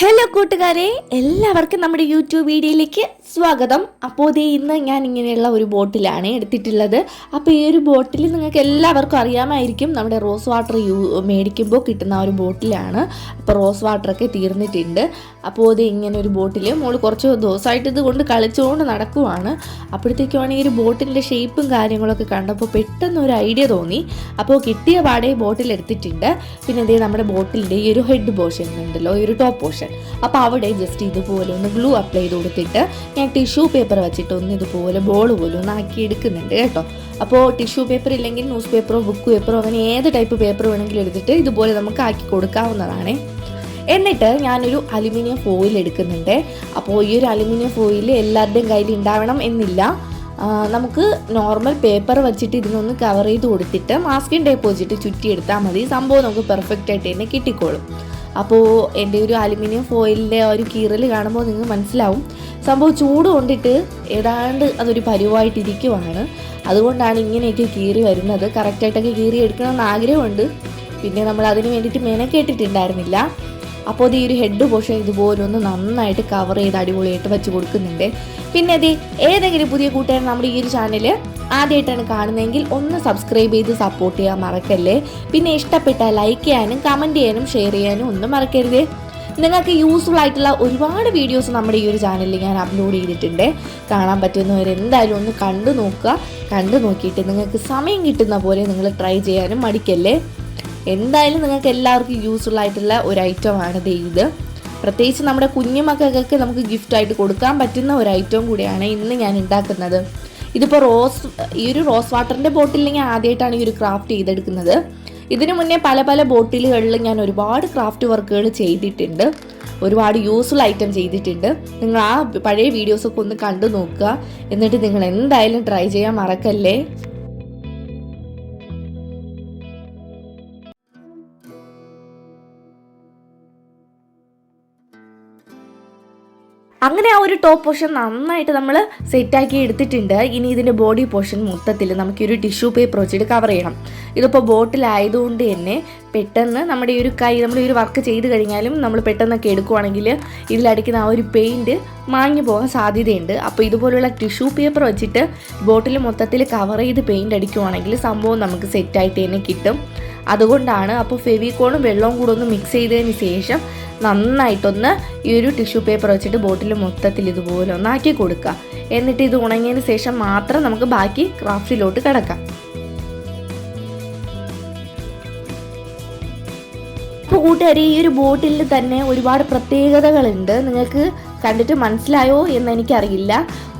Hello കൂട്ടുകാരെ എല്ലാവർക്കും നമ്മുടെ യൂട്യൂബ് വീഡിയോയിലേക്ക് സ്വാഗതം. അപ്പോൾ ദേ ഇന്ന് ഞാൻ ഇങ്ങനെയുള്ള ഒരു ബോട്ടിലാണ് എടുത്തിട്ടുള്ളത്. അപ്പോൾ ഈ ഒരു ബോട്ടിൽ നിങ്ങൾക്ക് എല്ലാവർക്കും അറിയാമായിരിക്കും നമ്മുടെ റോസ് വാട്ടർ യൂ മേടിക്കുമ്പോൾ കിട്ടുന്ന ഒരു ബോട്ടിലാണ്. അപ്പോൾ റോസ് വാട്ടറൊക്കെ തീർന്നിട്ടുണ്ട്. അപ്പോൾ ഇത് ഇങ്ങനെ ഒരു ബോട്ടിൽ മോൾ കുറച്ച് ദിവസമായിട്ട് ഇത് കൊണ്ട് കളിച്ചുകൊണ്ട് നടക്കുവാണ്. അപ്പോഴത്തേക്കുമാണ് ഈ ഒരു ബോട്ടിന്റെ ഷേപ്പും കാര്യങ്ങളൊക്കെ കണ്ടപ്പോൾ പെട്ടെന്ന് ഒരു ഐഡിയ തോന്നി. അപ്പോൾ കിട്ടിയ പാടേ ബോട്ടിൽ എടുത്തിട്ടുണ്ട്. പിന്നെ ഇതേ നമ്മുടെ ബോട്ടിലിന്റെ ഈ ഒരു ഹെഡ് പോർഷൻ ഉണ്ടല്ലോ ഈ ഒരു ടോപ്പ് പോർഷൻ. അപ്പോൾ അവിടെ ജസ്റ്റ് ഇതുപോലെ ഒന്ന് ഗ്ലൂ അപ്ലൈ ചെയ്ത് കൊടുത്തിട്ട് ഞാൻ ടിഷ്യൂ പേപ്പർ വെച്ചിട്ട് ഒന്ന് ഇതുപോലെ ബോൾ പോലും ഒന്ന് ആക്കി എടുക്കുന്നുണ്ട് കേട്ടോ. അപ്പോൾ ടിഷ്യൂ പേപ്പർ ഇല്ലെങ്കിൽ ന്യൂസ് പേപ്പറോ ബുക്ക് പേപ്പറോ അങ്ങനെ ഏത് ടൈപ്പ് പേപ്പർ വേണമെങ്കിലും എടുത്തിട്ട് ഇതുപോലെ നമുക്ക് ആക്കി കൊടുക്കാവുന്നതാണ്. എന്നിട്ട് ഞാനൊരു അലുമിനിയം ഫോയിൽ എടുക്കുന്നുണ്ട്. അപ്പോൾ ഈ ഒരു അലുമിനിയം ഫോയിൽ എല്ലാവരുടെയും കയ്യിൽ ഉണ്ടാവണം എന്നില്ല. നമുക്ക് നോർമൽ പേപ്പർ വെച്ചിട്ട് ഇതിനൊന്ന് കവർ ചെയ്ത് കൊടുത്തിട്ട് മാസ്കിൻ ടേപ്പ് വെച്ചിട്ട് ചുറ്റിയെടുത്താൽ മതി. സംഭവം നമുക്ക് പെർഫെക്റ്റ് ആയിട്ട് തന്നെ കിട്ടിക്കോളും. അപ്പോൾ എന്റെ ഒരു അലുമിനിയം ഫോയിലിന്റെ ഒരു കീറൽ കാണുമ്പോൾ നിങ്ങൾക്ക് മനസ്സിലാവും. സംഭവം ചൂട് കൊണ്ടിട്ട് ഏതാണ്ട് അതൊരു പരുവായിട്ടിരിക്കുവാണ് അതുകൊണ്ടാണ് ഇങ്ങനെയൊക്കെ കീറി വരുന്നത്. കറക്റ്റായിട്ടൊക്കെ കീറി എടുക്കണമെന്ന് ആഗ്രഹമുണ്ട്. പിന്നെ നമ്മൾ അതിന് വേണ്ടിയിട്ട് മെനക്കെട്ടിട്ടുണ്ടായിരുന്നില്ല. അപ്പോൾ അത് ഈ ഒരു ഹെഡ് പോഷൻ ഇതുപോലെ ഒന്ന് നന്നായിട്ട് കവർ ചെയ്ത് അടിപൊളിയായിട്ട് വെച്ച് കൊടുക്കുന്നുണ്ട്. പിന്നെ അത് ഏതെങ്കിലും പുതിയ കൂട്ടുകാരൻ നമ്മുടെ ഈ ഒരു ചാനൽ ആദ്യമായിട്ടാണ് കാണുന്നതെങ്കിൽ ഒന്ന് സബ്സ്ക്രൈബ് ചെയ്ത് സപ്പോർട്ട് ചെയ്യാൻ മറക്കല്ലേ. പിന്നെ ഇഷ്ടപ്പെട്ട ലൈക്ക് ചെയ്യാനും കമന്റ് ചെയ്യാനും ഷെയർ ചെയ്യാനും ഒന്നും മറക്കരുത്. നിങ്ങൾക്ക് യൂസ്ഫുൾ ആയിട്ടുള്ള ഒരുപാട് വീഡിയോസ് നമ്മുടെ ഈ ഒരു ചാനലിൽ ഞാൻ അപ്ലോഡ് ചെയ്തിട്ടുണ്ട്. കാണാൻ പറ്റുന്നവർ എന്തായാലും ഒന്ന് കണ്ടു നോക്കുക. കണ്ടു നോക്കിയിട്ട് നിങ്ങൾക്ക് സമയം കിട്ടുന്ന പോലെ നിങ്ങൾ ട്രൈ ചെയ്യാനും മടിക്കല്ലേ. എന്തായാലും നിങ്ങൾക്ക് എല്ലാവർക്കും യൂസ്ഫുൾ ആയിട്ടുള്ള ഒരു ഐറ്റമാണ് ഇത്. പ്രത്യേകിച്ച് നമ്മുടെ കുഞ്ഞു നമുക്ക് നമുക്ക് ഗിഫ്റ്റായിട്ട് കൊടുക്കാൻ പറ്റുന്ന ഒരു ഐറ്റം കൂടിയാണ് ഇന്ന് ഞാൻ ഉണ്ടാക്കുന്നത്. ഇതിപ്പോൾ റോസ് ഈ ഒരു റോസ് വാട്ടറിന്റെ ബോട്ടിൽ ഞാൻ ആദ്യമായിട്ടാണ് ഈ ഒരു ക്രാഫ്റ്റ് ചെയ്തെടുക്കുന്നത്. ഇതിനു മുന്നേ പല പല ബോട്ടിലുകളിൽ ഞാൻ ഒരുപാട് ക്രാഫ്റ്റ് വർക്കുകൾ ചെയ്തിട്ടുണ്ട്. ഒരുപാട് യൂസ്ഫുൾ ഐറ്റം ചെയ്തിട്ടുണ്ട്. നിങ്ങൾ ആ പഴയ വീഡിയോസൊക്കെ ഒന്ന് കണ്ടു നോക്കുക. എന്നിട്ട് നിങ്ങൾ എന്തായാലും ട്രൈ ചെയ്യാൻ മറക്കല്ലേ? അങ്ങനെ ആ ഒരു ടോപ്പ് പോർഷൻ നന്നായിട്ട് നമ്മൾ സെറ്റാക്കി എടുത്തിട്ടുണ്ട്. ഇനി ഇതിന്റെ ബോഡി പോർഷൻ മൊത്തത്തിൽ നമുക്ക് ഒരു ടിഷ്യൂ പേപ്പർ വെച്ചിട്ട് കവർ ചെയ്യണം. ഇതിപ്പോൾ ബോട്ടിലായതുകൊണ്ട് തന്നെ പെട്ടെന്ന് നമ്മുടെ ഈ ഒരു കൈ നമ്മൾ ഈ ഒരു വർക്ക് ചെയ്ത് കഴിഞ്ഞാലും നമ്മൾ പെട്ടെന്നൊക്കെ എടുക്കുവാണെങ്കിൽ ഇതിലടിക്കുന്ന ആ ഒരു പെയിന്റ് മാഞ്ഞു പോകാൻ സാധ്യതയുണ്ട്. അപ്പോൾ ഇതുപോലുള്ള ടിഷ്യൂ പേപ്പർ വെച്ചിട്ട് ബോട്ടിൽ മൊത്തത്തിൽ കവർ ചെയ്ത് പെയിന്റ് അടിക്കുവാണെങ്കിൽ സംഭവം നമുക്ക് സെറ്റായിട്ട് തന്നെ കിട്ടും. അതുകൊണ്ടാണ് അപ്പോൾ ഫെവിക്കോണും വെള്ളവും കൂടെ ഒന്ന് മിക്സ് ചെയ്തതിന് ശേഷം നന്നായിട്ടൊന്ന് ഈ ഒരു ടിഷ്യൂ പേപ്പർ വെച്ചിട്ട് ബോട്ടിൽ മൊത്തത്തിൽ ഇതുപോലെ ഒന്നാക്കി കൊടുക്കുക. എന്നിട്ട് ഇത് ഉണങ്ങിയതിന് ശേഷം മാത്രം നമുക്ക് ബാക്കി ക്രാഫ്റ്റിലോട്ട് കിടക്കാം. അപ്പോൾ കൂട്ടുകാരി ഈ ഒരു ബോട്ടിൽ തന്നെ ഒരുപാട് പ്രത്യേകതകളുണ്ട്. നിങ്ങൾക്ക് കണ്ടിട്ട് മനസ്സിലായോ എന്ന് എനിക്കറിയില്ല.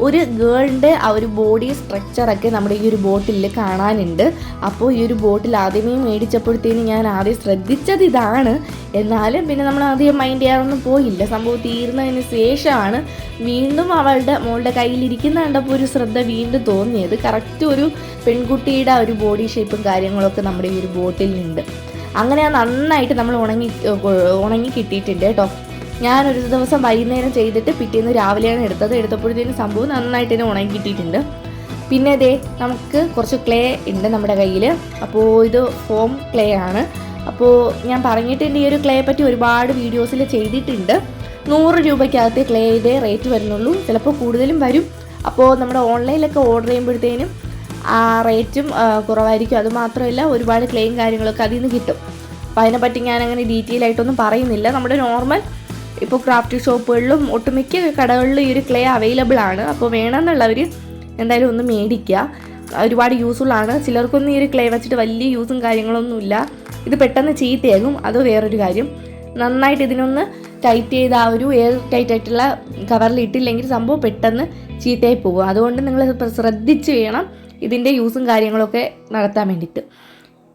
ഒരു ഗേളിന്റെ ആ ഒരു ബോഡി സ്ട്രക്ചറൊക്കെ നമ്മുടെ ഈ ഒരു ബോട്ടിൽ കാണാനുണ്ട്. അപ്പോൾ ഈ ഒരു ബോട്ടിൽ ആദ്യമേ മേടിച്ചപ്പോഴത്തേനും ഞാൻ ആദ്യം ശ്രദ്ധിച്ചത് ഇതാണ്. എന്നാലും പിന്നെ നമ്മൾ ആദ്യം മൈൻഡ് ചെയ്യാറൊന്നും പോയില്ല. സംഭവം തീർന്നതിന് ശേഷമാണ് വീണ്ടും അവളുടെ മോളുടെ കയ്യിലിരിക്കുന്ന കണ്ടപ്പോൾ ഒരു ശ്രദ്ധ വീണ്ടും തോന്നിയത്. കറക്റ്റ് ഒരു പെൺകുട്ടിയുടെ ഒരു ബോഡി ഷേപ്പും കാര്യങ്ങളൊക്കെ നമ്മുടെ ഈ ഒരു ബോട്ടിലുണ്ട് അങ്ങനെ നന്നായിട്ട് നമ്മൾ ഉണങ്ങി ഉണങ്ങി കിട്ടിയിട്ടുണ്ട് കേട്ടോ. ഞാനൊരു ദിവസം വൈകുന്നേരം ചെയ്തിട്ട് പിറ്റേന്ന് രാവിലെയാണ് എടുത്തത്. എടുത്തപ്പോഴത്തേനും സംഭവം നന്നായിട്ട് തന്നെ ഉണങ്ങി കിട്ടിയിട്ടുണ്ട്. പിന്നെ ഇതേ നമുക്ക് കുറച്ച് ക്ലേ ഉണ്ട് നമ്മുടെ കയ്യിൽ അപ്പോൾ ഇത് ഫോം ക്ലേ ആണ്. അപ്പോൾ ഞാൻ പറഞ്ഞിട്ടുണ്ട് ഈ ഒരു ക്ലേയെ പറ്റി ഒരുപാട് വീഡിയോസിൽ ചെയ്തിട്ടുണ്ട്. നൂറ് രൂപയ്ക്കകത്ത് ക്ലേയുടെ റേറ്റ് വരുന്നുള്ളൂ. ചിലപ്പോൾ കൂടുതലും വരും. അപ്പോൾ നമ്മുടെ ഓൺലൈനിലൊക്കെ ഓർഡർ ചെയ്യുമ്പോഴത്തേനും ആ റേറ്റും കുറവായിരിക്കും. അതുമാത്രമല്ല ഒരുപാട് ക്ലെയിം കാര്യങ്ങളൊക്കെ അതിൽ നിന്ന് കിട്ടും. അപ്പോൾ അതിനെപ്പറ്റി ഞാൻ അങ്ങനെ ഡീറ്റെയിൽ ആയിട്ടൊന്നും പറയുന്നില്ല. നമ്മുടെ നോർമൽ ഇപ്പോൾ ക്രാഫ്റ്റ് ഷോപ്പുകളിലും ഒട്ടുമിക്ക കടകളിലും ഈ ഒരു ക്ലേ അവൈലബിൾ ആണ്. അപ്പോൾ വേണമെന്നുള്ളവർ എന്തായാലും ഒന്ന് മേടിക്കുക. ഒരുപാട് യൂസ്ഫുൾ ആണ്. ചിലർക്കൊന്നും ഈ ഒരു ക്ലേ വെച്ചിട്ട് വലിയ യൂസും കാര്യങ്ങളൊന്നുമില്ല ഇത് പെട്ടെന്ന് ചീത്തയാകും. അത് വേറൊരു കാര്യം. നന്നായിട്ട് ഇതിനൊന്ന് ടൈറ്റ് ചെയ്ത് ആ ഒരു എയർ ടൈറ്റ് ആയിട്ടുള്ള കവറിൽ ഇട്ടില്ലെങ്കിൽ സംഭവം പെട്ടെന്ന് ചീത്തയായി പോകും. അതുകൊണ്ട് നിങ്ങൾ ശ്രദ്ധിച്ച് വേണം ഇതിന്റെ യൂസും കാര്യങ്ങളൊക്കെ നടത്താൻ വേണ്ടിയിട്ട്.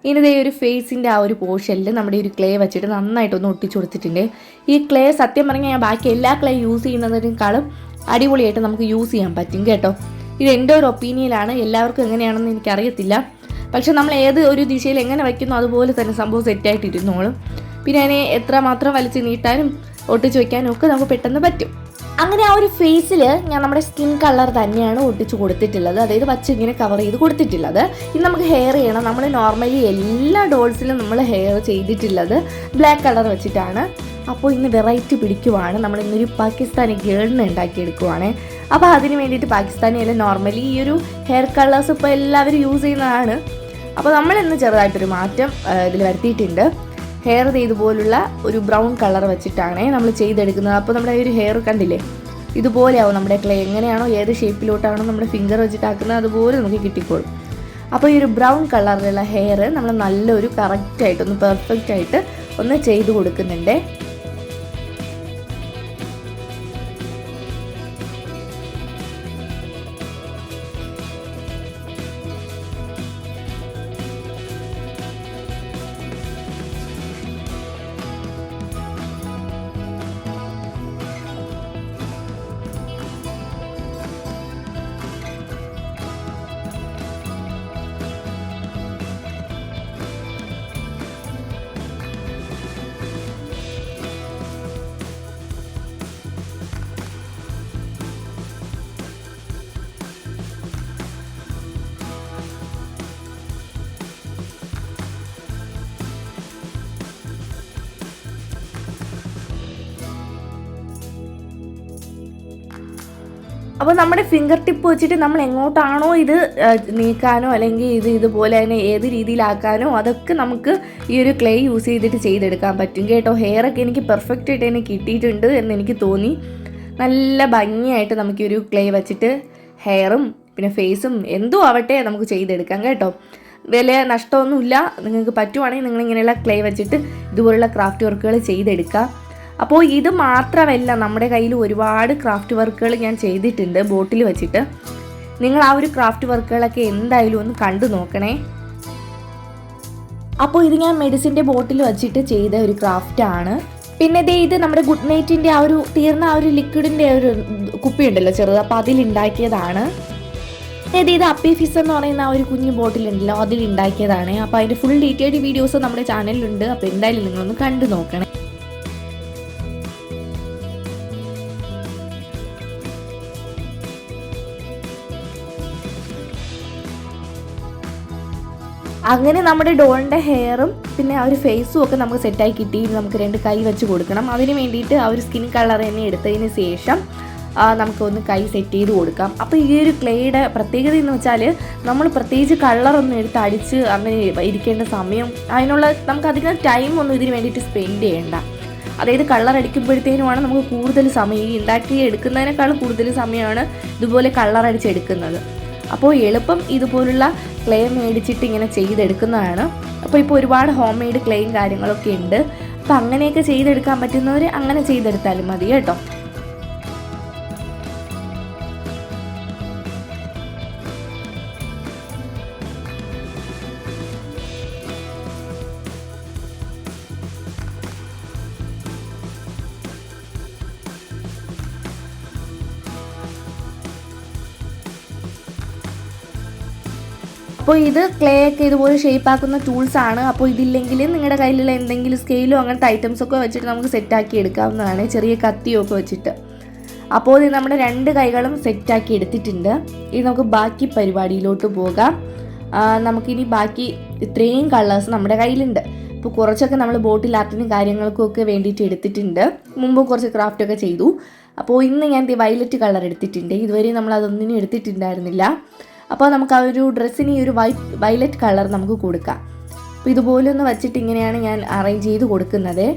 ഇനി ഇതേ ഒരു ഫേസിന്റെ ആ ഒരു പോർഷനിൽ നമ്മുടെ ഒരു ക്ലേ വെച്ചിട്ട് നന്നായിട്ടൊന്ന് ഒട്ടിച്ചു കൊടുത്തിട്ടുണ്ട്. ഈ ക്ലേ സത്യം പറഞ്ഞാൽ ഞാൻ ബാക്കി എല്ലാ ക്ലേ യൂസ് ചെയ്യുന്നതിനേക്കാളും അടിപൊളിയായിട്ട് നമുക്ക് യൂസ് ചെയ്യാൻ പറ്റും കേട്ടോ. ഇത് എന്റെ ഒരു ഒപ്പീനിയനാണ് എല്ലാവർക്കും എങ്ങനെയാണെന്ന് എനിക്കറിയത്തില്ല. പക്ഷെ നമ്മൾ ഏത് ഒരു ദിശയിൽ എങ്ങനെ വയ്ക്കുന്നു അതുപോലെ തന്നെ സംഭവം സെറ്റായിട്ട് ഇരുന്നോളും. പിന്നെ അതിനെ എത്ര മാത്രം വലിച്ച് നീട്ടാനും ഒട്ടിച്ച് വയ്ക്കാനും ഒക്കെ നമുക്ക് പെട്ടെന്ന് പറ്റും. അങ്ങനെ ആ ഒരു ഫേസിൽ ഞാൻ നമ്മുടെ സ്കിൻ കളർ തന്നെയാണ് ഒട്ടിച്ച് കൊടുത്തിട്ടുള്ളത്. അതായത് വച്ച് ഇങ്ങനെ കവർ ചെയ്ത് കൊടുത്തിട്ടുള്ളത്. ഇനി നമുക്ക് ഹെയർ ചെയ്യണം. നമ്മൾ നോർമലി എല്ലാ ഡോൾസിലും നമ്മൾ ഹെയർ ചെയ്തിട്ടുള്ളത് ബ്ലാക്ക് കളർ വെച്ചിട്ടാണ്. അപ്പോൾ ഇന്ന് വെറൈറ്റി പിടിക്കുവാണ്. നമ്മൾ ഇന്നൊരു പാകിസ്ഥാനി ഗേളിനെ ഉണ്ടാക്കിയെടുക്കുവാണ്. അപ്പോൾ അതിന് വേണ്ടിയിട്ട് പാകിസ്ഥാനി അല്ല നോർമലി ഈ ഒരു ഹെയർ കളേഴ്സ് ഇപ്പോൾ എല്ലാവരും യൂസ് ചെയ്യുന്നതാണ്. അപ്പോൾ നമ്മൾ ഇന്ന് ചെറുതായിട്ടൊരു മാറ്റം ഇതിൽ വരുത്തിയിട്ടുണ്ട്. ഹെയർ ഇതുപോലുള്ള ഒരു ബ്രൗൺ കളർ വെച്ചിട്ടാണ് നമ്മൾ ചെയ്തെടുക്കുന്നത്. അപ്പോൾ നമ്മുടെ ഒരു ഹെയർ കണ്ടില്ലേ? ഇതുപോലെയാവും നമ്മുടെ ക്ലേ എങ്ങനെയാണോ ഏത് ഷേപ്പിലോട്ടാണോ നമ്മുടെ ഫിംഗർ വെച്ചിട്ടാക്കുന്നത് അതുപോലെ നമുക്ക് കിട്ടിക്കോളും. അപ്പോൾ ഈ ഒരു ബ്രൗൺ കളറിലുള്ള ഹെയർ നമ്മൾ നല്ലൊരു കറക്റ്റായിട്ട് ഒന്ന് പെർഫെക്റ്റ് ആയിട്ട് ഒന്ന് ചെയ്ത് കൊടുക്കുന്നുണ്ട്. അപ്പോൾ നമ്മുടെ ഫിംഗർ ടിപ്പ് വെച്ചിട്ട് നമ്മൾ എങ്ങോട്ടാണോ ഇത് നീക്കാനോ അല്ലെങ്കിൽ ഇത് ഇതുപോലെ തന്നെ ഏത് രീതിയിലാക്കാനോ അതൊക്കെ നമുക്ക് ഈ ഒരു ക്ലേ യൂസ് ചെയ്തിട്ട് ചെയ്തെടുക്കാൻ പറ്റും കേട്ടോ. ഹെയർ ഒക്കെ എനിക്ക് പെർഫെക്റ്റ് ആയിട്ട് തന്നെ കിട്ടിയിട്ടുണ്ട് എന്ന് എനിക്ക് തോന്നി. നല്ല ഭംഗിയായിട്ട് നമുക്ക് ഈ ഒരു ക്ലേ വെച്ചിട്ട് ഹെയറും പിന്നെ ഫേസും എന്തോ ആവട്ടെ നമുക്ക് ചെയ്തെടുക്കാം കേട്ടോ. വില നഷ്ടമൊന്നുമില്ല. നിങ്ങൾക്ക് പറ്റുവാണെങ്കിൽ നിങ്ങൾ ഇങ്ങനെയുള്ള ക്ലേ വെച്ചിട്ട് ഇതുപോലുള്ള ക്രാഫ്റ്റ് വർക്കുകൾ ചെയ്തെടുക്കാം. അപ്പോൾ ഇത് മാത്രമല്ല നമ്മുടെ കയ്യിൽ ഒരുപാട് ക്രാഫ്റ്റ് വർക്കുകൾ ഞാൻ ചെയ്തിട്ടുണ്ട് ബോട്ടിൽ വെച്ചിട്ട്. നിങ്ങൾ ആ ഒരു ക്രാഫ്റ്റ് വർക്കുകളൊക്കെ എന്തായാലും ഒന്ന് കണ്ടു നോക്കണേ. അപ്പോൾ ഇത് ഞാൻ മെഡിസിന്റെ ബോട്ടിൽ വെച്ചിട്ട് ചെയ്ത ഒരു ക്രാഫ്റ്റാണ് പിന്നെ ദേ ഇത് നമ്മുടെ ഗുഡ് നൈറ്റിന്റെ ആ ഒരു തീർന്ന ആ ഒരു ലിക്വിഡിന്റെ ഒരു കുപ്പി ഉണ്ടല്ലോ ചെറുത് അപ്പോൾ അതിലുണ്ടാക്കിയതാണ് അതായത് ഇത് അപ്പി ഫിസ് എന്ന് പറയുന്ന ആ ഒരു കുഞ്ഞു ബോട്ടിലുണ്ടല്ലോ അതിൽ ഉണ്ടാക്കിയതാണ്. അപ്പോൾ അതിന്റെ ഫുൾ ഡീറ്റെയിൽഡ് വീഡിയോസ് നമ്മുടെ ചാനലിലുണ്ട് അപ്പോൾ എന്തായാലും നിങ്ങളൊന്ന് കണ്ടു നോക്കണേ. അങ്ങനെ നമ്മുടെ ഡോളിന്റെ ഹെയറും പിന്നെ ആ ഒരു ഫേസും ഒക്കെ നമുക്ക് സെറ്റായി കിട്ടി നമുക്ക് രണ്ട് കൈ വെച്ച് കൊടുക്കണം. അതിന് വേണ്ടിയിട്ട് ആ ഒരു സ്കിൻ കളർ തന്നെ എടുത്തതിന് ശേഷം നമുക്കൊന്ന് കൈ സെറ്റ് ചെയ്ത് കൊടുക്കാം. അപ്പോൾ ഈ ഒരു ക്ലേയുടെ പ്രത്യേകത എന്ന് വെച്ചാൽ നമ്മൾ പ്രത്യേകിച്ച് കളറൊന്നും എടുത്ത് അടിച്ച് അങ്ങനെ ഇരിക്കേണ്ട സമയം അതിനുള്ള നമുക്ക് അധികം ടൈം ഒന്നും ഇതിന് വേണ്ടിയിട്ട് സ്പെൻഡ് ചെയ്യേണ്ട. അതായത് കളർ അടിക്കുമ്പോഴത്തേനുമാണ് നമുക്ക് കൂടുതൽ സമയം ഈ ഉണ്ടാക്കി എടുക്കുന്നതിനേക്കാളും കൂടുതൽ സമയമാണ് ഇതുപോലെ കളർ അടിച്ചെടുക്കുന്നത്. അപ്പോൾ എളുപ്പം ഇതുപോലുള്ള ക്ലേ മേടിച്ചിട്ട് ഇങ്ങനെ ചെയ്തെടുക്കുന്നതാണ്. അപ്പോൾ ഇപ്പോൾ ഒരുപാട് ഹോം മെയ്ഡ് ക്ലേയും കാര്യങ്ങളൊക്കെ ഉണ്ട്. അപ്പോൾ അങ്ങനെയൊക്കെ ചെയ്തെടുക്കാൻ പറ്റുന്നവർ അങ്ങനെ ചെയ്തെടുത്താലും മതി കേട്ടോ. അപ്പോൾ ഇത് ക്ലേ ഒക്കെ ഇതുപോലെ ഷേപ്പ് ആക്കുന്ന ടൂൾസ് ആണ്. അപ്പോൾ ഇതില്ലെങ്കിൽ നിങ്ങളുടെ കയ്യിലുള്ള എന്തെങ്കിലും സ്കെയിലോ അങ്ങനത്തെ ഐറ്റംസ് ഒക്കെ വെച്ചിട്ട് നമുക്ക് സെറ്റാക്കി എടുക്കാവുന്നതാണ്. ചെറിയ കത്തിയോ ഒക്കെ വെച്ചിട്ട്. അപ്പോൾ ഇത് നമ്മുടെ രണ്ട് കൈകളും സെറ്റാക്കി എടുത്തിട്ടുണ്ട്. ഇനി നമുക്ക് ബാക്കി പരിപാടിയിലോട്ട് പോകാം. നമുക്കിനി ബാക്കി ഇത്രയും കളേഴ്സ് നമ്മുടെ കയ്യിലുണ്ട്. ഇപ്പോൾ കുറച്ചൊക്കെ നമ്മൾ ബോട്ടിൽ ആർട്ടിനും കാര്യങ്ങൾക്കും ഒക്കെ വേണ്ടിയിട്ട് എടുത്തിട്ടുണ്ട്. മുമ്പ് കുറച്ച് ക്രാഫ്റ്റ് ഒക്കെ ചെയ്തു. അപ്പോൾ ഇന്ന് ഞാൻ വയലറ്റ് കളർ എടുത്തിട്ടുണ്ട്. ഇതുവരെ നമ്മൾ അതൊന്നിനും എടുത്തിട്ടുണ്ടായിരുന്നില്ല. അപ്പോൾ നമുക്ക് ആ ഒരു ഡ്രസ്സിന് ഈ ഒരു വൈറ്റ് വയലറ്റ് കളർ നമുക്ക് കൊടുക്കാം. അപ്പോൾ ഇതുപോലെ ഒന്ന് വെച്ചിട്ട് ഇങ്ങനെയാണ് ഞാൻ അറേഞ്ച് ചെയ്ത് കൊടുക്കുന്നത്.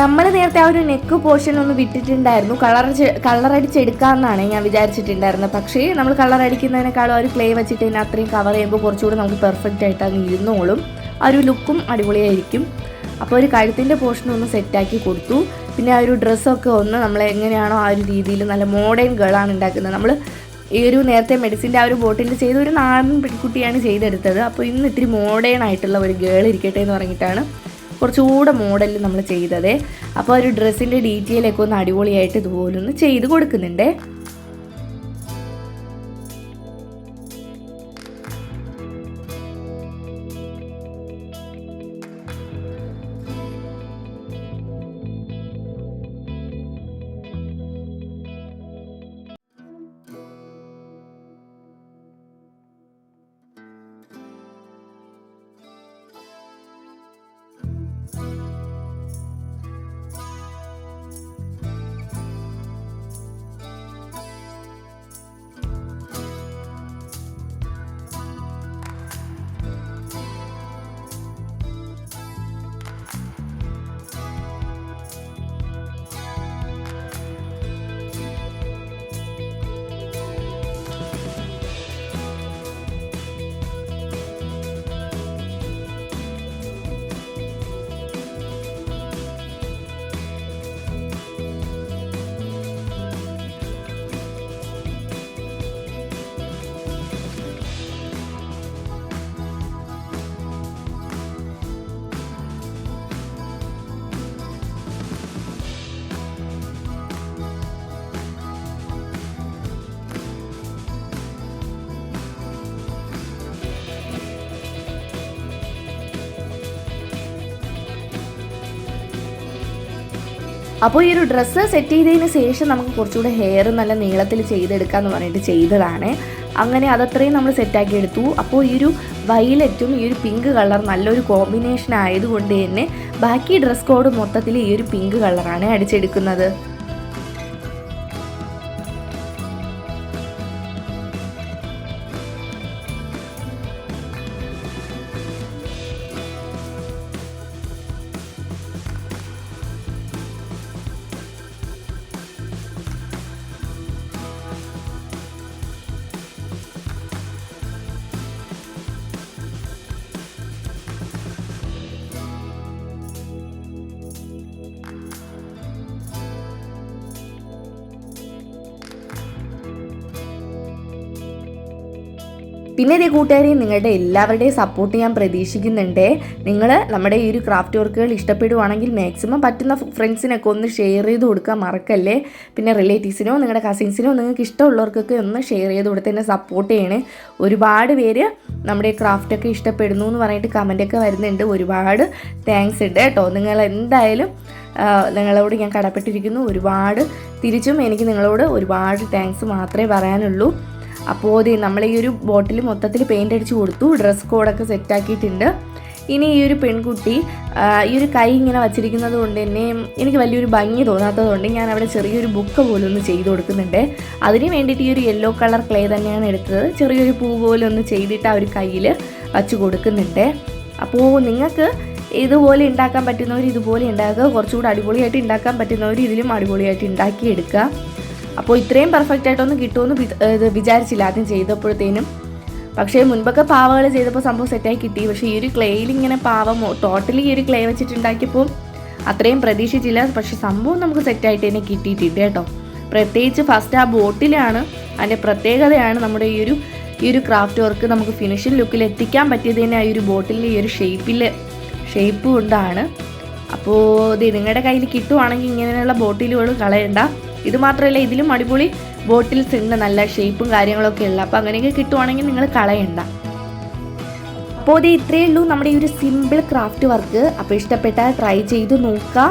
നമ്മൾ നേരത്തെ ആ ഒരു നെക്ക് പോർഷൻ ഒന്ന് വിട്ടിട്ടുണ്ടായിരുന്നു. കളർ കളർ അടിച്ചെടുക്കാമെന്നാണ് ഞാൻ വിചാരിച്ചിട്ടുണ്ടായിരുന്നത് പക്ഷേ നമ്മൾ കളർ അടിക്കുന്നതിനേക്കാളും ഒരു ക്ലേ വെച്ചിട്ട് തന്നെ അത്രയും കവർ ചെയ്യുമ്പോൾ കുറച്ചുകൂടി നമുക്ക് പെർഫെക്റ്റ് ആയിട്ട് അങ്ങ് ഇരുന്നോളും. ആ ഒരു ലുക്കും അടിപൊളിയായിരിക്കും. അപ്പോൾ ഒരു കഴുത്തിന്റെ പോർഷൻ ഒന്ന് സെറ്റാക്കി കൊടുത്തു. പിന്നെ ആ ഒരു ഡ്രസ്സൊക്കെ ഒന്ന് നമ്മൾ എങ്ങനെയാണോ ആ ഒരു രീതിയിൽ നല്ല മോഡേൺ ഗേളാണ് ഉണ്ടാക്കുന്നത്. നമ്മൾ ഈ ഒരു നേരത്തെ മെഡിസിന്റെ ആ ഒരു ബോട്ടിൽ ചെയ്ത ഒരു നാടൻ പെൺകുട്ടിയാണ് ചെയ്തെടുത്തത്. അപ്പോൾ ഇന്ന് ഇത്തിരി മോഡേൺ ആയിട്ടുള്ള ഒരു ഗേൾ ഇരിക്കട്ടെ എന്ന് പറഞ്ഞിട്ടാണ് കുറച്ചുകൂടെ മോഡലിൽ നമ്മൾ ചെയ്തത്. അപ്പോൾ ഒരു ഡ്രസ്സിന്റെ ഡീറ്റെയിലൊക്കെ ഒന്ന് അടിപൊളിയായിട്ട് ഇതുപോലെ ഒന്ന് ചെയ്ത് കൊടുക്കുന്നുണ്ടേ. അപ്പോൾ ഈ ഒരു ഡ്രസ്സ് സെറ്റ് ചെയ്തതിന് ശേഷം നമുക്ക് കുറച്ചുകൂടെ ഹെയർ നല്ല നീളത്തിൽ ചെയ്തെടുക്കാന്ന് പറഞ്ഞിട്ട് ചെയ്തതാണ്. അങ്ങനെ അതത്രയും നമ്മൾ സെറ്റാക്കി എടുത്തു. അപ്പോൾ ഈ ഒരു വയലറ്റും ഈ ഒരു പിങ്ക് കളർ നല്ലൊരു കോമ്പിനേഷൻ ആയതുകൊണ്ട് തന്നെ ബാക്കി ഡ്രസ് കോഡ് മൊത്തത്തിൽ ഈ ഒരു പിങ്ക് കളറാണ് അടിച്ചെടുക്കുന്നത്. പിന്നെ ഇതേ കൂട്ടുകാരെ നിങ്ങളുടെ എല്ലാവരുടെയും സപ്പോർട്ട് ഞാൻ പ്രതീക്ഷിക്കുന്നുണ്ട്. നിങ്ങൾ നമ്മുടെ ഈ ഒരു ക്രാഫ്റ്റ് വർക്കുകൾ ഇഷ്ടപ്പെടുവാണെങ്കിൽ മാക്സിമം പറ്റുന്ന ഫ്രണ്ട്സിനൊക്കെ ഒന്ന് ഷെയർ ചെയ്ത് കൊടുക്കാൻ മറക്കല്ലേ? പിന്നെ റിലേറ്റീവ്സിനോ നിങ്ങളുടെ കസിൻസിനോ നിങ്ങൾക്ക് ഇഷ്ടമുള്ളവർക്കൊക്കെ ഒന്ന് ഷെയർ ചെയ്ത് കൊടുത്ത് എന്നെ സപ്പോർട്ട് ചെയ്യണേ. ഒരുപാട് പേര് നമ്മുടെ ക്രാഫ്റ്റൊക്കെ ഇഷ്ടപ്പെടുന്നു എന്ന് പറഞ്ഞിട്ട് കമന്റൊക്കെ വരുന്നുണ്ട്. ഒരുപാട് താങ്ക്സ് ഉണ്ട് കേട്ടോ. നിങ്ങൾ എന്തായാലും നിങ്ങളോട് ഞാൻ കടപ്പെട്ടിരിക്കുന്നു. ഒരുപാട് തിരിച്ചും എനിക്ക് നിങ്ങളോട് ഒരുപാട് താങ്ക്സ് മാത്രമേ പറയാനുള്ളൂ. അപ്പോൾ ദേ നമ്മൾ ഈ ഒരു ബോട്ടിൽ മൊത്തത്തിൽ പെയിന്റ് അടിച്ച് കൊടുത്തു. ഡ്രസ് കോഡൊക്കെ സെറ്റാക്കിയിട്ടുണ്ട് ഇനി ഈ ഒരു പെൺകുട്ടി ഈ ഒരു കൈ ഇങ്ങനെ വച്ചിരിക്കുന്നത് കൊണ്ട് തന്നെ എനിക്ക് വലിയൊരു ഭംഗി തോന്നാത്തത് കൊണ്ട് ഞാൻ അവിടെ ചെറിയൊരു ബുക്ക് പോലെ ഒന്ന് ചെയ്ത് കൊടുക്കുന്നുണ്ട്. അതിന് വേണ്ടിയിട്ട് ഈ ഒരു യെല്ലോ കളർ ക്ലേ തന്നെയാണ് എടുത്തത്. ചെറിയൊരു പൂ പോലെ ഒന്ന് ചെയ്തിട്ട് ആ ഒരു കയ്യിൽ വച്ച് കൊടുക്കുന്നുണ്ട്. അപ്പോൾ നിങ്ങൾക്ക് ഇതുപോലെ ഉണ്ടാക്കാൻ പറ്റുന്നവർ ഇതുപോലെ ഉണ്ടാക്കുക. കുറച്ചുകൂടി അടിപൊളിയായിട്ട് ഉണ്ടാക്കാൻ പറ്റുന്നവർ ഇതിലും അടിപൊളിയായിട്ട് ഉണ്ടാക്കിയെടുക്കുക. അപ്പോൾ ഇത്രയും പെർഫെക്റ്റ് ആയിട്ടൊന്നും കിട്ടുമെന്ന് ഇത് വിചാരിച്ചില്ല. ആദ്യം ചെയ്തപ്പോഴത്തേനും. പക്ഷേ മുൻപൊക്കെ പാവകൾ ചെയ്തപ്പോൾ സംഭവം സെറ്റായി കിട്ടി. പക്ഷേ ഈ ഒരു ക്ലേയിൽ ഇങ്ങനെ പാവ ടോട്ടലി ഈ ഒരു ക്ലേ വെച്ചിട്ടുണ്ടാക്കിയപ്പോൾ അത്രയും പ്രതീക്ഷിച്ചില്ല. പക്ഷെ സംഭവം നമുക്ക് സെറ്റായിട്ട് തന്നെ കിട്ടിയിട്ടുണ്ട് കേട്ടോ. പ്രത്യേകിച്ച് ഫസ്റ്റ് ആ ബോട്ടിലാണ് അതിന്റെ പ്രത്യേകതയാണ് നമ്മുടെ ഈ ഒരു ഈ ഒരു ക്രാഫ്റ്റ് വർക്ക് നമുക്ക് ഫിനിഷിംഗ് ലുക്കിൽ എത്തിക്കാൻ പറ്റിയത് തന്നെ ആ ഒരു ബോട്ടിലിന്റെ ഈ ഒരു ഷേപ്പിൽ ഷേപ്പ് കൊണ്ടാണ്. അപ്പോൾ ഇത് നിങ്ങളുടെ കയ്യിൽ കിട്ടുവാണെങ്കിൽ ഇങ്ങനെയുള്ള ബോട്ടിലുകൾ കളയണ്ട. ഇത് മാത്രമല്ല ഇതിലും അടിപൊളി ബോട്ടിൽസ് ഉണ്ട് നല്ല ഷേപ്പും കാര്യങ്ങളൊക്കെ ഉള്ള. അപ്പോൾ അങ്ങനെയൊക്കെ കിട്ടുവാണെങ്കിൽ നിങ്ങൾ കളയണ്ട. അപ്പോൾ ഇത് ഇത്രയേ ഉള്ളൂ നമ്മുടെ ഈ ഒരു സിമ്പിൾ ക്രാഫ്റ്റ് വർക്ക് അപ്പോൾ ഇഷ്ടപ്പെട്ടാൽ ട്രൈ ചെയ്ത് നോക്കുക.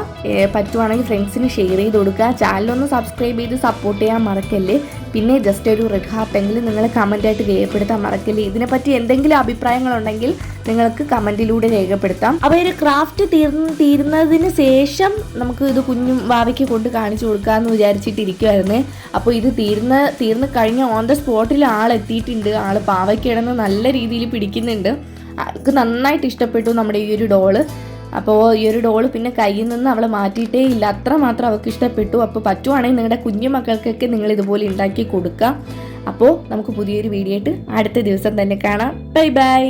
പറ്റുവാണെങ്കിൽ ഫ്രണ്ട്സിന് ഷെയർ ചെയ്ത് കൊടുക്കുക. ചാനലൊന്ന് സബ്സ്ക്രൈബ് ചെയ്ത് സപ്പോർട്ട് ചെയ്യാൻ മറക്കല്ലേ? പിന്നെ ജസ്റ്റ് ഒരു ഹാർട്ടെങ്കിലും നിങ്ങൾ കമന്റായിട്ട് രേഖപ്പെടുത്താൻ മറക്കല്ലേ? ഇതിനെപ്പറ്റി എന്തെങ്കിലും അഭിപ്രായങ്ങളുണ്ടെങ്കിൽ നിങ്ങൾക്ക് കമന്റിലൂടെ രേഖപ്പെടുത്താം. അപ്പോൾ ഒരു ക്രാഫ്റ്റ് തീർന്ന് തീരുന്നതിന് ശേഷം നമുക്ക് ഇത് കുഞ്ഞും വാവയ്ക്ക് കൊണ്ട് കാണിച്ചു കൊടുക്കാമെന്ന് വിചാരിച്ചിട്ടിരിക്കുമായിരുന്നു അപ്പോൾ ഇത് തീർന്ന തീർന്ന് കഴിഞ്ഞ ഓൺ ദ സ്പോട്ടിൽ ആൾ എത്തിയിട്ടുണ്ട്. ആൾ പാവയ്ക്കിടന്ന് നല്ല രീതിയിൽ പിടിക്കുന്നുണ്ട്. അവർക്ക് നന്നായിട്ട് ഇഷ്ടപ്പെട്ടു നമ്മുടെ ഈ ഒരു ഡോൾ അപ്പോൾ ഈ ഒരു ഡോൾ പിന്നെ കയ്യിൽ നിന്ന് അവൾ മാറ്റിയിട്ടേ ഇല്ല. അത്ര മാത്രം അവൾക്ക് ഇഷ്ടപ്പെട്ടു. അപ്പോൾ പറ്റുവാണെങ്കിൽ നിങ്ങളുടെ കുഞ്ഞു മക്കൾക്കൊക്കെ നിങ്ങൾ ഇതുപോലെ ഉണ്ടാക്കി കൊടുക്കുക അപ്പോൾ നമുക്ക് പുതിയൊരു വീഡിയോ ആയിട്ട് അടുത്ത ദിവസം തന്നെ കാണാം. Bye bye